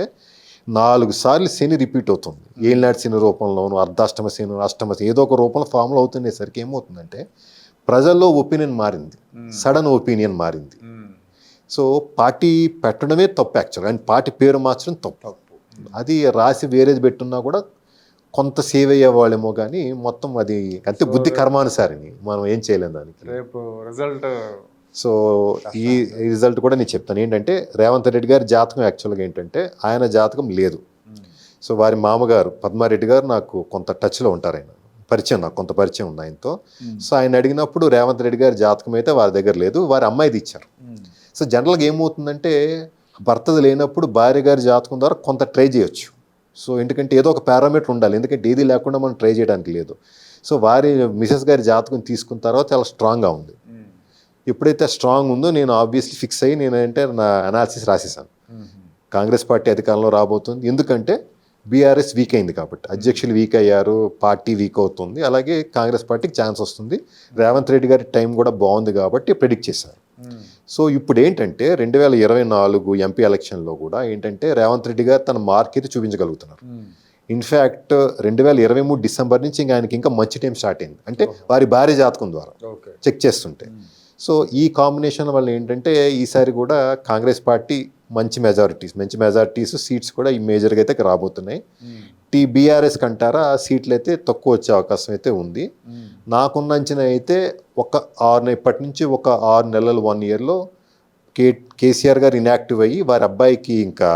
నాలుగు సార్లు శని రిపీట్ అవుతుంది. ఏలినాటి శని రూపంలోను అర్ధాష్టమ శని అష్టమ శని ఏదో ఒక రూపంలో ఫామ్లో అవుతుండేసరికి ఏమవుతుందంటే ప్రజల్లో ఒపీనియన్ మారింది. సడన్ ఒపీనియన్ మారింది. సో పార్టీ పెట్టడమే తప్పు యాక్చువల్ అండ్ పార్టీ పేరు మార్చడం తప్పు. తప్పు. అది రాసి వేరేది పెట్టున్నా కూడా కొంత సేవ్ అయ్యేవాళ్ళేమో కానీ మొత్తం అది అంతే బుద్ధి కర్మానుసారిని మనం ఏం చేయలేం దానికి. రేపు రిజల్ట్ సో ఈ రిజల్ట్ కూడా నేను చెప్తాను. ఏంటంటే రేవంత్ రెడ్డి గారి జాతకం యాక్చువల్గా ఏంటంటే ఆయన జాతకం లేదు. సో వారి మామగారు పద్మారెడ్డి గారు నాకు కొంత టచ్లో ఉంటారు ఆయన. పరిచయం నాకు కొంత పరిచయం ఉంది ఆయనతో. సో ఆయన అడిగినప్పుడు రేవంత్ రెడ్డి గారి జాతకం అయితే వారి దగ్గర లేదు వారి అమ్మాయిది ఇచ్చారు సో జనరల్గా ఏమవుతుందంటే భర్తది లేనప్పుడు భార్య గారి జాతకం ద్వారా కొంత ట్రై చేయొచ్చు. సో ఎందుకంటే ఏదో ఒక పారామీటర్ ఉండాలి ఎందుకంటే ఏది లేకుండా మనం ట్రై చేయడానికి లేదు. సో వారి మిసెస్ గారి జాతకం తీసుకున్న తర్వాత చాలా స్ట్రాంగ్గా ఉంది. ఎప్పుడైతే స్ట్రాంగ్ ఉందో నేను ఆబ్వియస్లీ ఫిక్స్ అయ్యి నేను అంటే నా అనాలిసిస్ రాసేసాను కాంగ్రెస్ పార్టీ అధికారంలో రాబోతుంది. ఎందుకంటే బీఆర్ఎస్ వీక్ అయింది కాబట్టి. అధ్యక్షులు వీక్ అయ్యారు పార్టీ వీక్ అవుతుంది. అలాగే కాంగ్రెస్ పార్టీకి ఛాన్స్ వస్తుంది. రేవంత్ రెడ్డి గారి టైం కూడా బాగుంది కాబట్టి ప్రిడిక్ట్ చేశారు. సో ఇప్పుడు ఏంటంటే రెండు వేల ఇరవై నాలుగు ఎంపీ ఎలక్షన్లో కూడా ఏంటంటే రేవంత్ రెడ్డి గారు తన మార్క్ అయితే చూపించగలుగుతున్నారు. ఇన్ఫ్యాక్ట్ రెండు వేల ఇరవై మూడు డిసెంబర్ నుంచి ఇంకా ఆయనకి ఇంకా మంచి టైం స్టార్ట్ అయింది. అంటే వారి భార్య జాతకం ద్వారా చెక్ చేస్తుంటే. సో ఈ కాంబినేషన్ వల్ల ఏంటంటే ఈసారి కూడా కాంగ్రెస్ పార్టీ మంచి మెజారిటీస్ మంచి మెజారిటీస్ సీట్స్ కూడా ఈ మేజర్గా అయితే రాబోతున్నాయి. టీ బీఆర్ఎస్ కంటారా సీట్లు అయితే తక్కువ వచ్చే అవకాశం అయితే ఉంది. నాకున్న అంచనా అయితే ఒక ఆరు ఇప్పటి నుంచి ఒక ఆరు నెలలు వన్ ఇయర్లో కే కేసీఆర్ గారు ఇన్యాక్టివ్ అయ్యి వారి అబ్బాయికి ఇంకా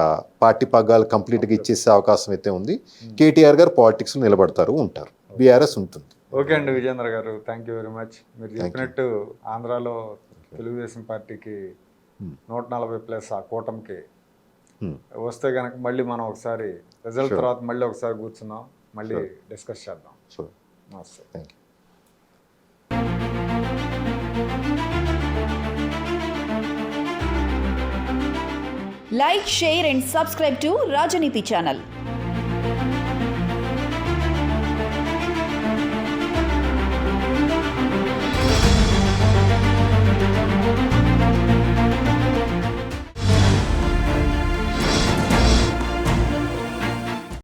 పార్టీ పగ్గాలు కంప్లీట్గా ఇచ్చేసే అవకాశం అయితే ఉంది. కేటీఆర్ గారు పాలిటిక్స్లో నిలబడతారు ఉంటారు. బీఆర్ఎస్ ఉంటుంది. ఓకే అండి విజేంద్ర గారు. థ్యాంక్ యూ వెరీ మచ్ మీరు చెప్పినట్టు ఆంధ్రాలో తెలుగుదేశం పార్టీకి నూట నలభై ప్లస్ ఆ కూటమికి Hmm. వస్తే కనుక మళ్ళీ మనం ఒకసారి రిజల్ట్ తర్వాత మళ్ళీ ఒకసారి కూర్చుందాం మళ్ళీ డిస్కస్ చేద్దాం. సో నమస్తే. Thank you Like, share, and subscribe to Rajaniti channel.